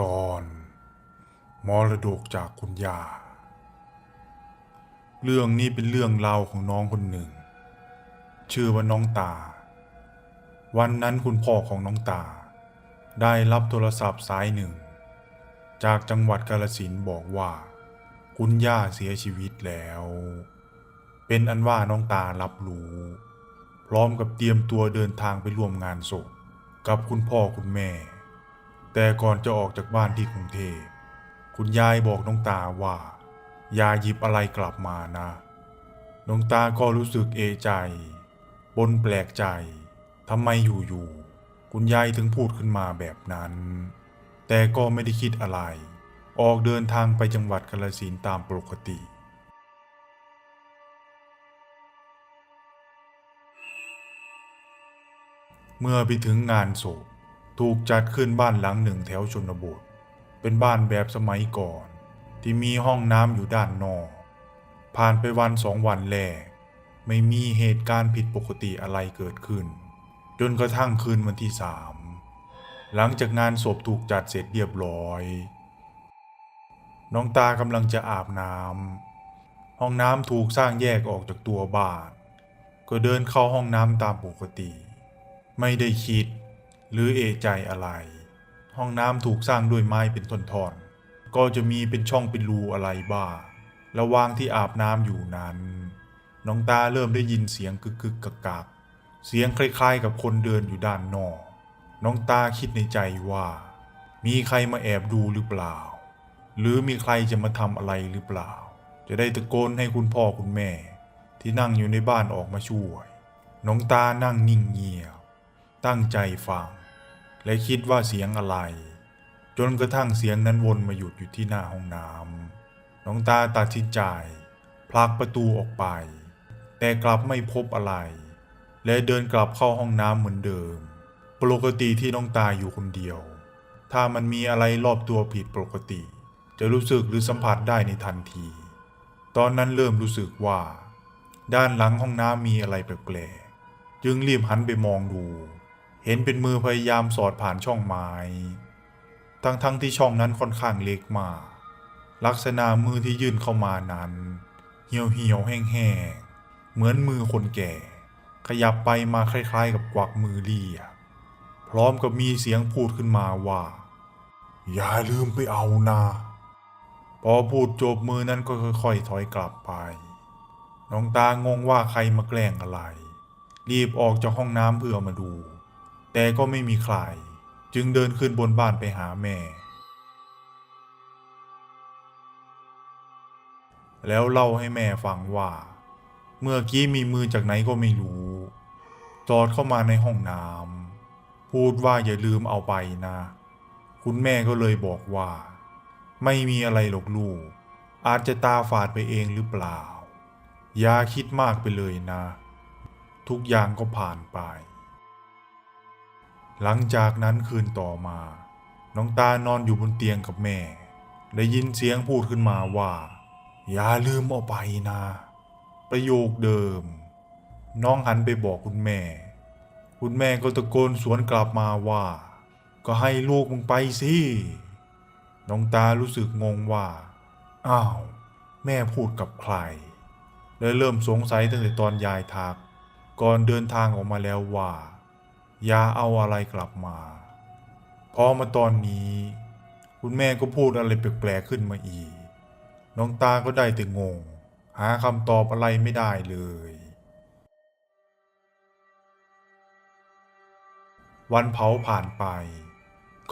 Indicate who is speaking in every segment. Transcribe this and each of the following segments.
Speaker 1: ตอนมรดกจากคุณย่าเรื่องนี้เป็นเรื่องราวของน้องคนหนึ่ง ชื่อว่าน้องตา วันนั้นคุณพ่อของน้องตา ได้รับโทรศัพท์สายหนึ่ง จากจังหวัดกาลสินบอกว่า คุณย่าเสียชีวิตแล้ว เป็นอันว่าน้องตารับรู้ พร้อมกับเตรียมตัวเดินทางไปร่วมงานศพกับคุณพ่อคุณแม่ แต่ก่อนจะออกจากบ้านที่กรุงเทพคุณยายบอกน้องตาว่า อย่าหยิบอะไรกลับมานะน้องตาก็รู้สึกเอใจปนแปลกใจทำไมอยู่ๆคุณยายถึงพูดขึ้นมาแบบนั้น แต่ก็ไม่ได้คิดอะไร ออกเดินทางไปจังหวัดกาฬสินตามปกติเมื่อไปถึงงานศพ ถูกจัดขึ้นบ้านหลังหนึ่งแถวชนบท เป็นบ้านแบบสมัยก่อน ที่มีห้องน้ำอยู่ด้านนอก ผ่านไปวันสองวันแรก ไม่มีเหตุการณ์ผิดปกติอะไรเกิดขึ้น จนกระทั่งคืนวันที่สามหลังจากงานศพถูกจัดเสร็จเรียบร้อย น้องตากำลังจะอาบน้ำห้องน้ำถูกสร้างแยกออกจากตัวบ้าน ก็เดินเข้าห้องน้ำตามปกติ ไม่ได้คิด หรือเอใจอะไร ห้องน้ำถูกสร้างด้วยไม้เป็นท่อนๆก็จะมีเป็นช่องเป็นรูอะไรบ้างระหว่างที่อาบน้ำอยู่นั้น น้องตาเริ่มได้ยินเสียงกึกกึกกักกักเสียงคล้ายๆ กับคนเดินอยู่ด้านนอก น้องตาคิดในใจว่า มีใครมาแอบดูหรือเปล่า หรือมีใครจะมาทำอะไรหรือเปล่า จะได้ตะโกนให้คุณพ่อคุณแม่ ที่นั่งอยู่ในบ้านออกมาช่วย น้องตานั่งนิ่งเงียบ ตั้งใจฟัง และคิดว่าเสียงอะไร จนกระทั่งเสียงนั้นวนมาหยุดอยู่ที่หน้าห้องน้ำน้องตาตัดสินใจผลักประตูออกไป แต่กลับไม่พบอะไร และเดินกลับเข้าห้องน้ำเหมือนเดิม ปกติที่น้องตาอยู่คนเดียว ถ้ามันมีอะไรรอบตัวผิดปกติ จะรู้สึกหรือสัมผัสได้ในทันที ตอนนั้นเริ่มรู้สึกว่า ด้านหลังห้องน้ำมีอะไรแปลกๆจึงรีบหันไปมองดู เห็นเป็นมือพยายามสอดผ่านช่องไม้ ทั้งๆทที่ช่องนั้นค่อนข้างเล็กมาก ลักษณะมือที่ยื่นเข้ามานั้น เหี่ยวเหี่ยวๆแห้งๆเหมือนมือคนแก่ ขยับไปมาคล้ายๆ กับกวักมือเรียกพร้อมกับมีเสียงพูดขึ้นมาว่า อย่าลืมไปเอานะพอพูดจบมือนั้นก็ค่อยๆถอยกลับไป น้องตางงว่าใครมาแกล้งอะไร รีบออกจากห้องน้ำเพื่อมาดู แต่ก็ไม่มีใคร จึงเดินขึ้นบนบ้านไปหาแม่ แล้วเล่าให้แม่ฟังว่า เมื่อกี้มีมือจากไหนก็ไม่รู้ จอดเข้ามาในห้องน้ำพูดว่าอย่าลืมเอาไปนะ คุณแม่ก็เลยบอกว่า ไม่มีอะไรหรอกลูก อาจจะตาฝาดไปเองหรือเปล่า อย่าคิดมากไปเลยนะ ทุกอย่างก็ผ่านไป หลังจากนั้นคืนต่อมา น้องตานอนอยู่บนเตียงกับแม่ ได้ยินเสียงพูดขึ้นมาว่า อย่าลืมเอาไปนะ ประโยคเดิม น้องหันไปบอกคุณแม่ คุณแม่ก็ตะโกนสวนกลับมาว่า ก็ให้ลูกมึงไปสิ น้องตารู้สึกงงว่า อ้าว แม่พูดกับใครเลยเริ่มสงสัยตั้งแต่ตอนยายทัก ก่อนเดินทางออกมาแล้วว่า อย่าเอาอะไรกลับมา พอมาตอนนี้ คุณแม่ก็พูดอะไรแปลกๆขึ้นมาอีก น้องตาก็ได้แต่งง หาคำตอบอะไรไม่ได้เลย วันเผาผ่านไป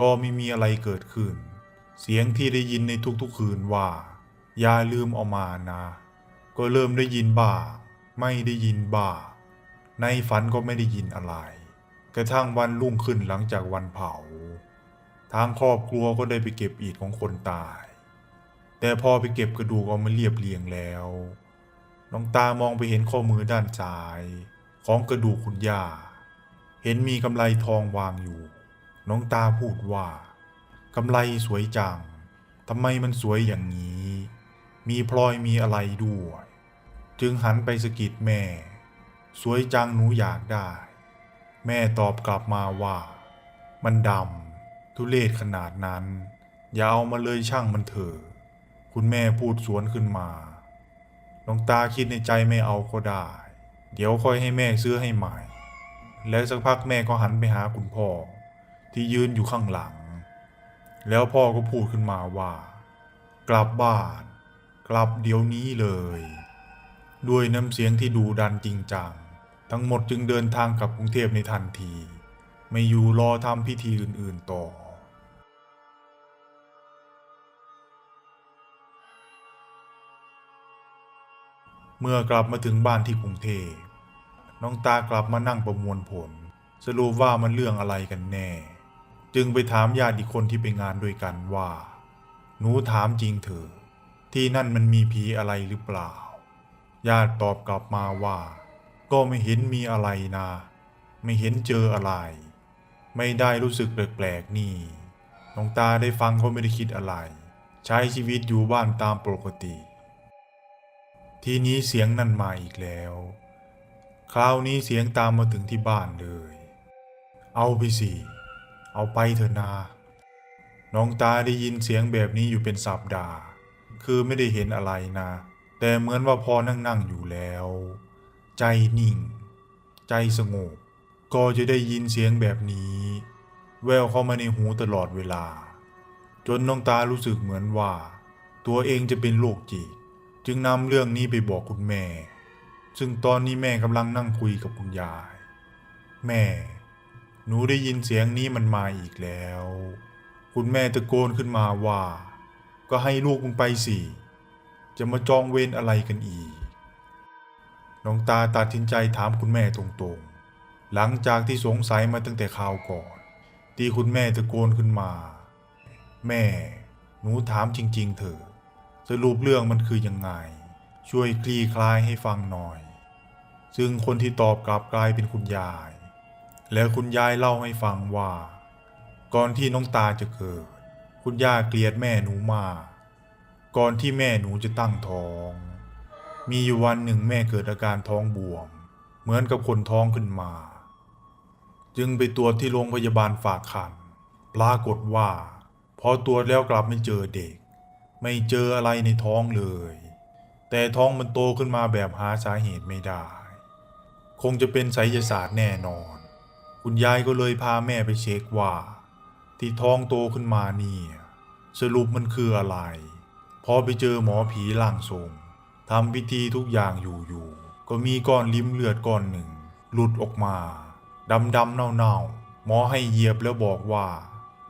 Speaker 1: ก็ไม่มีอะไรเกิดขึ้น เสียงที่ได้ยินในทุกๆคืนว่า อย่าลืมเอามานะ ก็เริ่มได้ยินบ้างไม่ได้ยินบ้างในฝันก็ไม่ได้ยินอะไร กระทั่งวันรุ่งขึ้นหลังจากวันเผา ทางครอบครัวก็ได้ไปเก็บอิฐของคนตาย แต่พอไปเก็บกระดูกเอามาเรียบเรียงแล้วน้องตามองไปเห็นข้อมือด้านซ้าย ของกระดูกคุณย่า เห็นมีกำไลทองวางอยู่ น้องตาพูดว่ากำไลสวยจังทำไมมันสวยอย่างนี้ มีพลอยมีอะไรด้วย จึงหันไปสะกิดแม่ สวยจังหนูอยากได้ แม่ตอบกลับมาว่า มันดำทุเลศขนาดนั้น อย่าเอามาเลยช่างมันเถอะ คุณแม่พูดสวนขึ้นมาน้องตาคิดในใจไม่เอาก็ได้ เดี๋ยวค่อยให้แม่ซื้อให้ใหม่ แล้วสักพักแม่ก็หันไปหาคุณพ่อ ที่ยืนอยู่ข้างหลัง แล้วพ่อก็พูดขึ้นมาว่า กลับบ้าน กลับเดี๋ยวนี้เลย ด้วยน้ำเสียงที่ดูดันจริงจัง ทั้งหมดจึงเดินทางกลับกรุงเทพในทันที ไม่อยู่รอทำพิธีอื่นๆต่อ เมื่อกลับมาถึงบ้านที่กรุงเทพน้องตากลับมานั่งประมวลผล สรุปว่ามันเรื่องอะไรกันแน่ จึงไปถามญาติคนที่ไปงานด้วยกันว่า หนูถามจริงเถอะที่นั่นมันมีผีอะไรหรือเปล่า ญาติตอบกลับมาว่า ก็ไม่เห็นมีอะไรนะ ไม่เห็นเจออะไร ไม่ได้รู้สึกแปลกๆนี่น้องตาได้ฟังก็ไม่ได้คิดอะไร ใช้ชีวิตอยู่บ้านตามปกติ ทีนี้เสียงนั่นมาอีกแล้ว คราวนี้เสียงตามมาถึงที่บ้านเลย เอาไปสิ เอาไปเถอะนาน้องตาได้ยินเสียงแบบนี้อยู่เป็นสัปดาห์ คือไม่ได้เห็นอะไรนะ แต่เหมือนว่าพอนั่งนั่งๆอยู่แล้ว ใจนิ่ง ใจสงบ ก็จะได้ยินเสียงแบบนี้ แววเข้ามาในหูตลอดเวลา จนน้องตารู้สึกเหมือนว่า ตัวเองจะเป็นโรคจิต จึงนำเรื่องนี้ไปบอกคุณแม่ ซึ่งตอนนี้แม่กำลังนั่งคุยกับคุณยาย แม่ หนูได้ยินเสียงนี้มันมาอีกแล้ว คุณแม่ตะโกนขึ้นมาว่า ก็ให้ลูกมึงไปสิ จะมาจองเวรอะไรกันอีก น้องตาตัดสินใจถามคุณแม่ตรงๆ หลังจากที่สงสัยมาตั้งแต่คราวก่อน ที่คุณแม่ตะโกนขึ้นมา แม่ หนูถามจริง ๆ เถอะ สรุปเรื่องมันคือยังไง ช่วยคลี่คลายให้ฟังหน่อย ซึ่งคนที่ตอบกลับกลายเป็นคุณยาย แล้วคุณยายเล่าให้ฟังว่า ก่อนที่น้องตาจะเกิด คุณย่าเกลียดแม่หนูมาก ก่อนที่แม่หนูจะตั้งท้อง มีอยู่วันหนึ่งแม่เกิดอาการท้องบวม เหมือนกับคนท้องขึ้นมา จึงไปตรวจที่โรงพยาบาลฝากคันปรากฏว่า พอตรวจแล้วกลับไม่เจอเด็ก ไม่เจออะไรในท้องเลย แต่ท้องมันโตขึ้นมาแบบหาสาเหตุไม่ได้ คงจะเป็นไสยศาสตร์แน่นอน คุณยายก็เลยพาแม่ไปเช็คว่า ที่ท้องโตขึ้นมาเนี่ยสรุปมันคืออะไร พอไปเจอหมอผีล่างทรง ทำพิธีทุกอย่างอยู่ๆก็มีก้อนลิ้มเลือดก้อนหนึ่ง หลุดออกมา ดำดำเน่าเน่าๆหมอให้เหยียบแล้วบอกว่า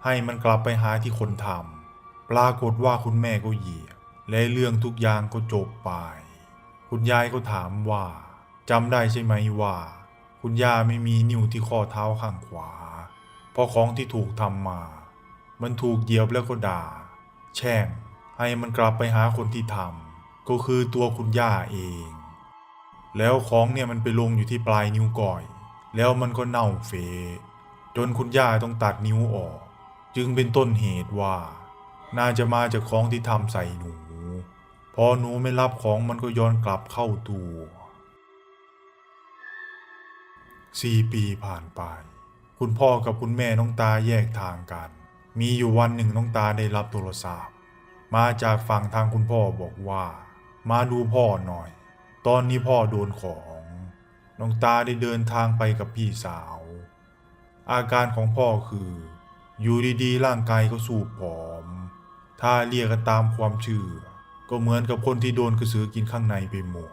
Speaker 1: ให้มันกลับไปหาที่คนทำปรากฏว่าคุณแม่ก็เหยียบ และเรื่องทุกอย่างก็จบไป คุณยายก็ถามว่าจำได้ใช่ไหมว่า คุณย่าไม่มีนิ้วที่ข้อเท้าข้างขวา เพราะของที่ถูกทำมา มันถูกเหยียบแล้วก็ด่า แช่งให้มันกลับไปหาคนที่ทำ ก็คือตัวคุณย่าเอง แล้วของเนี่ยมันไปลงอยู่ที่ปลายนิ้วก้อย แล้วมันก็เน่าเฟะจนคุณย่าต้องตัดนิ้วออก จึงเป็นต้นเหตุว่า น่าจะมาจากของที่ทำใส่หนู พอหนูไม่รับของมันก็ย้อนกลับเข้าตัวสี่ปีผ่านไป คุณพ่อกับคุณแม่น้องตาแยกทางกัน มีอยู่วันหนึ่งน้องตาได้รับโทรศัพท์ มาจากฝั่งทางคุณพ่อบอกว่า มาดูพ่อหน่อย ตอนนี้พ่อโดนของน้องตาได้เดินทางไปกับพี่สาว อาการของพ่อคือ อยู่ดีๆ ร่างกายก็สูบผอม ถ้าเรียกกันตามความเชื่อ ก็เหมือนกับคนที่โดนกระสือกินข้างในไปหมด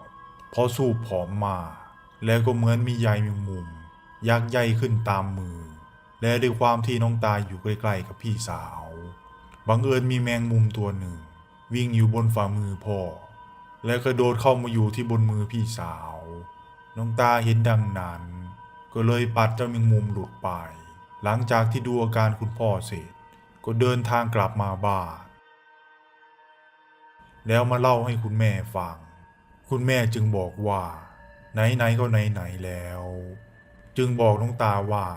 Speaker 1: พอสูบผอมมา แล้วก็เหมือนมีใยแมงมุม ยักษ์ใหญ่ขึ้นตามมือ และด้วยความที่น้องตาอยู่ใกล้ๆกับพี่สาว บังเอิญมีแมงมุมตัวหนึ่ง วิ่งอยู่บนฝ่ามือพ่อ และกระโดดเข้ามาอยู่ที่บนมือพี่สาว น้องตาเห็นดังนั้น ก็เลยปัดเจ้าแมงมุมหลุดไป หลังจากที่ดูอาการคุณพ่อเสร็จ ก็เดินทางกลับมาบ้าน แล้วมาเล่าให้คุณแม่ฟัง คุณแม่จึงบอกว่า ไหนๆก็ไหนๆแล้ว จึงบอกน้องตาว่า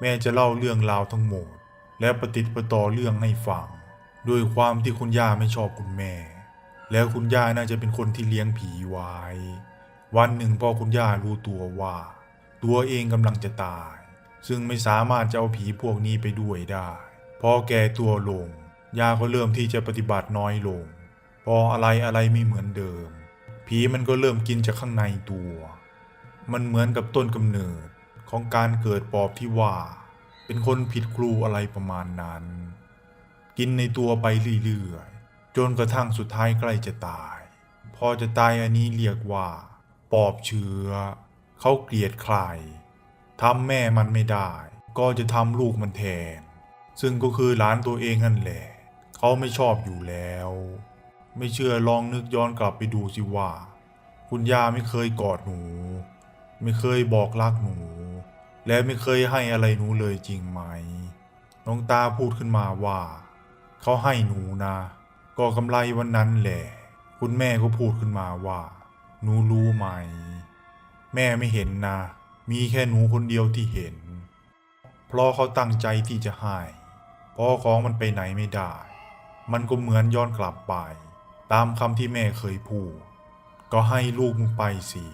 Speaker 1: แม่จะเล่าเรื่องราวทั้งหมด และประติดประต่อเรื่องให้ฟัง ด้วยความที่คุณย่าไม่ชอบคุณแม่ แล้วคุณย่าน่าจะเป็นคนที่เลี้ยงผีไว้ วันหนึ่งพอคุณย่ารู้ตัวว่า ตัวเองกำลังจะตาย ซึ่งไม่สามารถจะเอาผีพวกนี้ไปด้วยได้ พอแก่ตัวลงย่าก็เริ่มที่จะปฏิบัติน้อยลง พออะไรอะไรไม่เหมือนเดิม ผีมันก็เริ่มกินจากข้างในตัว มันเหมือนกับต้นกำเนิดของการเกิดปอบที่ว่า เป็นคนผิดครูอะไรประมาณนั้น กินในตัวไปเรื่อย จนกระทั่งสุดท้ายใกล้จะตาย พอจะตายอันนี้เรียกว่า ปอบเชื้อ เขาเกลียดใครทำแม่มันไม่ได้ ก็จะทำลูกมันแทน ซึ่งก็คือหลานตัวเองนั่นแหละ เขาไม่ชอบอยู่แล้ว ไม่เชื่อลองนึกย้อนกลับไปดูสิว่า คุณย่าไม่เคยกอดหนู ไม่เคยบอกรักหนู และไม่เคยให้อะไรหนูเลยจริงไหม น้องตาพูดขึ้นมาว่า เขาให้หนูนะ ก็กำไรวันนั้นแหละ คุณแม่ก็พูดขึ้นมาว่าหนูรู้ไหม แม่ไม่เห็นนะ มีแค่หนูคนเดียวที่เห็น เพราะเขาตั้งใจที่จะให้พอของมันไปไหนไม่ได้ มันก็เหมือนย้อนกลับไป ตามคำที่แม่เคยพูด ก็ให้ลูกมึงไปสิ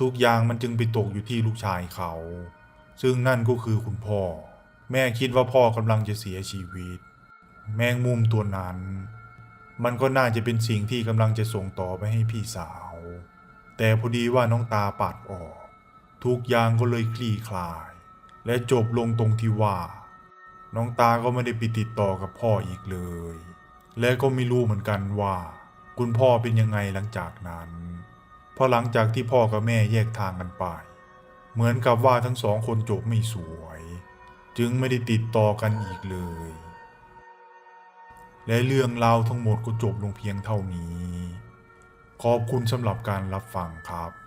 Speaker 1: ทุกอย่างมันจึงไปตกอยู่ที่ลูกชายเขา ซึ่งนั่นก็คือคุณพ่อ แม่คิดว่าพ่อกำลังจะเสียชีวิต แมงมุมตัวนั้น มันก็น่าจะเป็นสิ่งที่กำลังจะส่งต่อไปให้พี่สาว แต่พอดีว่าน้องตาปัดออก ทุกอย่างก็เลยคลี่คลาย และจบลงตรงที่ว่า น้องตาก็ไม่ได้ไปติดต่อกับพ่ออีกเลย และก็ไม่รู้เหมือนกันว่า คุณพ่อเป็นยังไงหลังจากนั้น เพราะหลังจากที่พ่อกับแม่แยกทางกันไป เหมือนกับว่าทั้งสองคนจบไม่สวย จึงไม่ได้ติดต่อกันอีกเลย และเรื่องราวทั้งหมดก็จบลงเพียงเท่านี้ ขอบคุณสำหรับการรับฟังครับ